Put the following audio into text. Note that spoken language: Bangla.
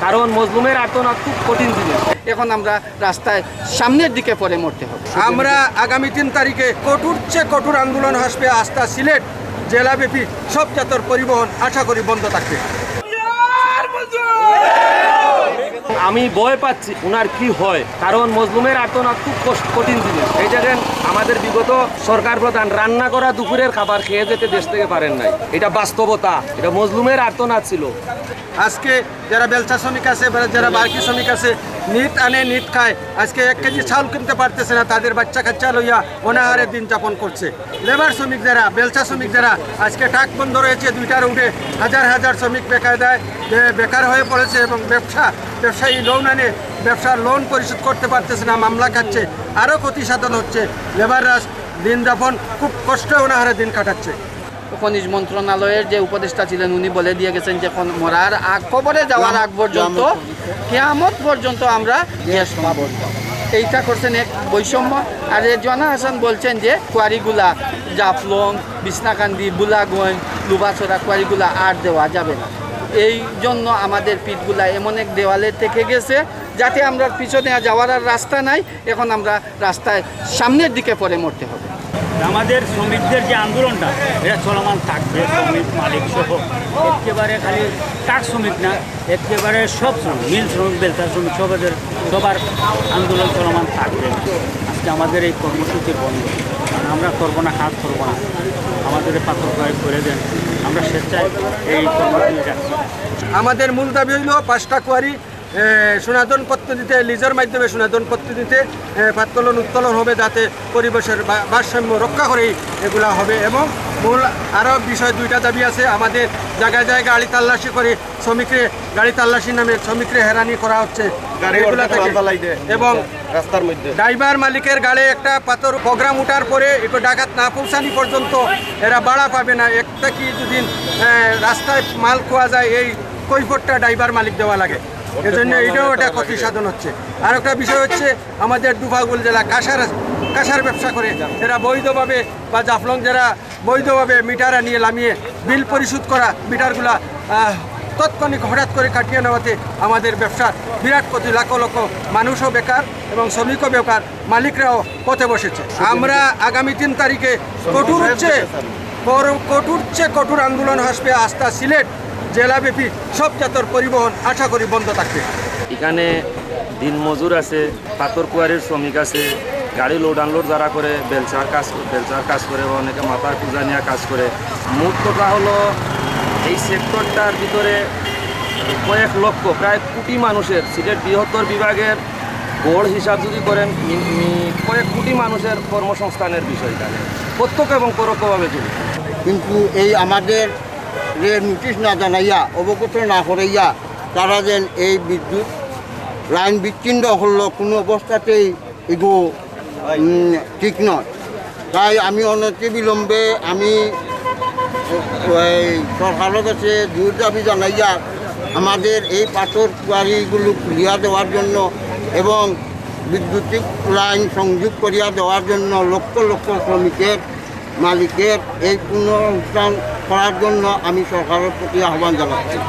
কারণ মজলুমের আর্তনাদ খুব কঠিন জিনিস। এখন আমরা রাস্তায় সামনের দিকে পরে মরতে হবে। আমরা আগামী তিন তারিখে কঠোর চেয়ে কঠোর আন্দোলন আসবে আস্থা সিলেট জেলাব্যাপী সব জাতর পরিবহন আশা করি বন্ধ থাকবে। আমি ভয় পাচ্ছি ওনার কি হয়? কারণ মজলুমের আর্তনাদ খুব কষ্ট- কঠিন জিনিস। এই দেখেন আমাদের বিগত সরকার প্রধান রান্না করা দুপুরের খাবার খেয়ে যেতে দেশ থেকে পারেন নাই। এটা বাস্তবতা, এটা মজলুমের আর্তনাদ ছিল। আজকে যারা বেলচা শ্রমিক আছে যারা বার্কি শ্রমিক আছে, নিট আনে, নিট খায়। আজকে এক কেজি চাউল কিনতে পারতেছে না, তাদের বাচ্চা কাচ্চা লইয়া অনাহারে দিন যাপন করছে। লেবার শ্রমিক যারা, বেলচা শ্রমিক যারা, আজকে টাক বন্ধ রয়েছে দুইটার উঠে হাজার হাজার শ্রমিক বেকার দেয় বেকার হয়ে পড়েছে এবং ব্যবসা, ব্যবসায়ী লোন আনে, ব্যবসার লোন পরিশোধ করতে পারতেছে না, মামলা খাচ্ছে আরও ক্ষতি সাধন হচ্ছে। লেবাররা দিন যাপন খুব কষ্টে অনাহারে দিন কাটাচ্ছে। খনিজ মন্ত্রণালয়ের যে উপদেষ্টা ছিলেন উনি বলে দিয়ে গেছেন যে মরার আগ কবরে যাওয়ার আগ পর্যন্ত কেয়ামত পর্যন্ত আমরা গ্যাস পাবো। এইটা করছেন এক বৈষম্য। আর এ জনা হাসান বলছেন যে কোয়ারিগুলা জাফলং বিছনাকান্দি বুলাগঞ্জ লুবাছড়া কোয়ারিগুলা আর দেওয়া যাবে না। এই জন্য আমাদের পিঠগুলা এমন এক দেওয়ালে থেকে গেছে যাতে আমরা পিছনে যাওয়ার আর রাস্তা নাই এখন আমরা রাস্তায় সামনের দিকে পরে মরতে হবে। আমাদের শ্রমিকদের যে আন্দোলনটা, এটা চলমান থাকবে, শ্রমিক মালিক সহ। একেবারে খালি কাক শ্রমিক না, একেবারে সব শ্রমিক, মিল শ্রমিক বেলচা শ্রমিক, সবাদের, সবার আন্দোলন চলমান থাকবে। আজকে আমাদের এই কর্মসূচি বন্ধ। কারণ আমরা করব না, কাজ করব না। আমাদের পাথর করে দেন। আমরা স্বেচ্ছায় এই কর্মসূচি আমাদের মূল দাবি হইল পাঁচটা কোয়ারি এ, সনাতন পদ্ধতিতে লিজের মাধ্যমে সনাতন পদ্ধতিতে এ, পাত্তোলন উত্তোলন হবে যাতে পরিবেশের ভারসাম্য রক্ষা করেই এগুলা হবে এবং মূল আরও বিষয় দুইটা দাবি আছে। আমাদের জায়গায় জায়গায় গাড়ি তাল্লাশি করে শ্রমিকরে গাড়ি তাল্লাশি নামে শ্রমিকরে হেরানি করা হচ্ছে। এবং রাস্তার মধ্যে। ড্রাইভার মালিকের গাড়ি একটা পাথর প্রোগ্রাম উঠার পরে একটু ডাকাত না পৌঁছানি পর্যন্ত এরা বাড়া পাবে না। একটা কি দুদিন আহ, রাস্তায় মাল খোয়া যায় এই কৈফতটা ড্রাইভার মালিক দেওয়া লাগে। এজন্য এটাও একটা ক্ষতি সাধন হচ্ছে। আর একটা বিষয় হচ্ছে আমাদের দুফাগুল জেলা কাঁসার কাঁসার ব্যবসা করে এরা বৈধভাবে বা জাফলং যারা বৈধভাবে মিটার নিয়ে নামিয়ে বিল পরিশোধ করা মিটারগুলা তৎক্ষণিক হঠাৎ করে কাটিয়ে নেওয়াতে আমাদের ব্যবসার বিরাট ক্ষতি। লাখ লক্ষ মানুষও বেকার এবং শ্রমিকও বেকার মালিকরাও পথে বসেছে। আমরা আগামী তিন তারিখে কঠোর হচ্ছে কঠোর চেয়ে কঠোর আন্দোলন আসবে আস্থা সিলেট জেলাব্যাপী সব জাতর পরিবহন আশা করি বন্ধ থাকবে। এখানে দিন মজুর আছে পাথর কুয়ারির শ্রমিক আছে গাড়ি লোড আনলোড যারা করে বেলচার কাজ বেলচার কাজ করে বা অনেকে মাথার পূজা নিয়ে কাজ করে। মূল কথা হলো এই সেক্টরটার ভিতরে কয়েক লক্ষ প্রায় কোটি মানুষের সিলেট বৃহত্তর বিভাগের গড় হিসাব যদি করেন কয়েক কোটি মানুষের কর্মসংস্থানের বিষয় এখানে প্রত্যক্ষ এবং পরোক্ষভাবে জড়িত কিন্তু এই আমাদের যে নোটিশ না জানাইয়া অবগত না করাইয়া তারা যেন এই বিদ্যুৎ লাইন বিচ্ছিন্ন হলো কোনো অবস্থাতেই এগো ঠিক নয়। তাই আমি অনতি বিলম্বে আমি সরকারের কাছে জোর দাবি জানাইয়া আমাদের এই পাথর কুয়ারিগুলো খুলিয়া দেওয়ার জন্য এবং বিদ্যুতিক লাইন সংযোগ করিয়া দেওয়ার জন্য লক্ষ লক্ষ শ্রমিকের, মালিকের এই পুনরুত্থান করার জন্য আমি সরকারের প্রতি আহ্বান জানাচ্ছি।